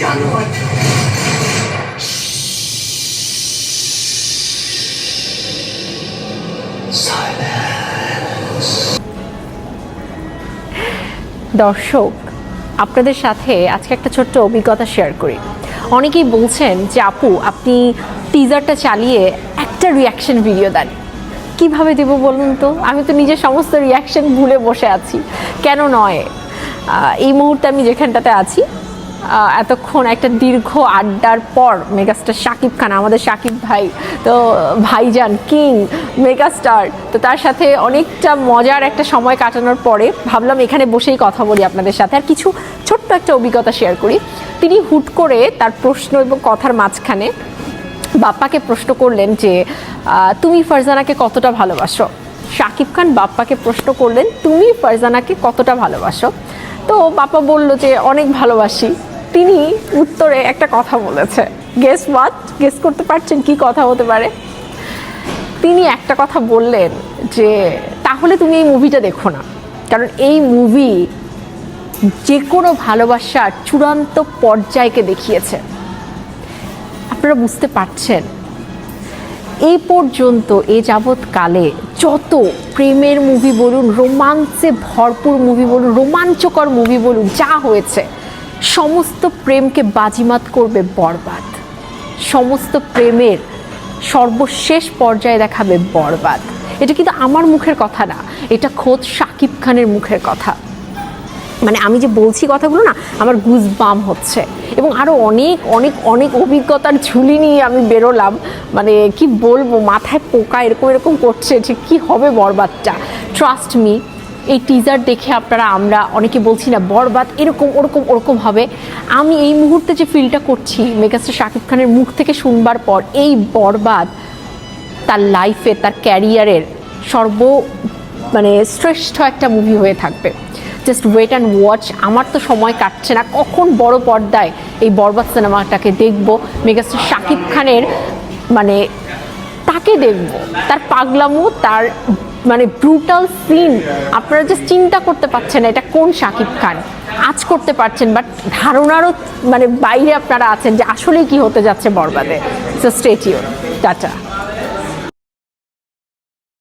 জানোয়ার। দর্শক, আপনাদের সাথে আজকে একটা ছোট্ট অভিজ্ঞতা শেয়ার করি। অনেকেই বলছেন যে, আপু, আপনি টিজারটা চালিয়ে একটা রিয়াকশন ভিডিও দেন। কীভাবে দেব বলুন তো? আমি তো নিজের সমস্ত রিয়াকশন ভুলে বসে আছি। কেন নয় এই মুহূর্তে আমি যেখানটাতে আছি এতক্ষণ একটা দীর্ঘ আড্ডার পর মেগাস্টার শাকিব খান, আমাদের শাকিব ভাই, তো ভাইজান, কিং, মেগাস্টার, তো তার সাথে অনেকটা মজার একটা সময় কাটানোর পরে ভাবলাম এখানে বসেই কথা বলি আপনাদের সাথে। আর কিছু ছোট্ট একটা অভিজ্ঞতা শেয়ার করি। তিনি হুট করে তার প্রশ্ন এবং কথার মাঝখানে বাপ্পাকে প্রশ্ন করলেন যে তুমি ফারজানাকে কতটা ভালোবাসো? শাকিব খান বাপ্পাকে প্রশ্ন করলেন, তুমি ফারজানাকে কতটা ভালোবাসো? তো বাপ্পা বলল যে, অনেক ভালোবাসি। তিনি উত্তরে একটা কথা বলেছে। গেস ওয়াট গেস করতে পারছেন কি কথা হতে পারে? তিনি একটা কথা বললেন যে, তাহলে তুমি এই মুভিটা দেখো না। কারণ এই মুভি যে কোনো ভালোবাসার চূড়ান্ত পর্যায়কে দেখিয়েছে। আপনারা বুঝতে পারছেন? এই পর্যন্ত এ যাবৎকালে যত প্রেমের মুভি বলুন, রোমাঞ্চে ভরপুর মুভি বলুন, রোমাঞ্চকর মুভি বলুন, যা হয়েছে সমস্ত প্রেমকে বাজিমাত করবে বরবাদ। সমস্ত প্রেমের সর্বশেষ পর্যায়ে দেখাবে বরবাদ। এটা কিন্তু আমার মুখের কথা না, এটা খোদ শাকিব খানের মুখের কথা। মানে আমি যে বলছি কথাগুলো না, আমার গুজ বাম হচ্ছে। এবং আরও অনেক অনেক অনেক অভিজ্ঞতার ঝুলি নিয়ে আমি বেরোলাম। মানে কি বলব, মাথায় পোকা এরকম এরকম করছে যে কী হবে বরবাদটা। ট্রাস্ট মি এই টিজার দেখে আপনারা, আমরা অনেকে বলছি না, বরবাদ, এরকম, ওরকম ওরকম হবে। আমি এই মুহূর্তে যে ফিলটা করছি, মেগাস্টার শাকিব খানের মুখ থেকে শুনবার পর, এই বরবাদ তার লাইফে তার ক্যারিয়ারের সর্ব মানে শ্রেষ্ঠ একটা মুভি হয়ে থাকবে। জাস্ট ওয়েট অ্যান্ড ওয়াচ আমার তো সময় কাটছে না। কখন বড় পর্দায় এই বরবাদ সিনেমাটাকে দেখব? মেগাস্টার শাকিব খানের মানে তাকে দেখব। তার পাগলামো, তার মানে ব্রুটাল সিন আপনারা যে চিন্তা করতে পারছেন না এটা কোন শাকিব খান। আজ করতে পারছেন বাট ধারণারও মানে বাইরে আপনারা আছেন যে আসলে কি হতে যাচ্ছে বরবাদে। So স্টেটিও tata.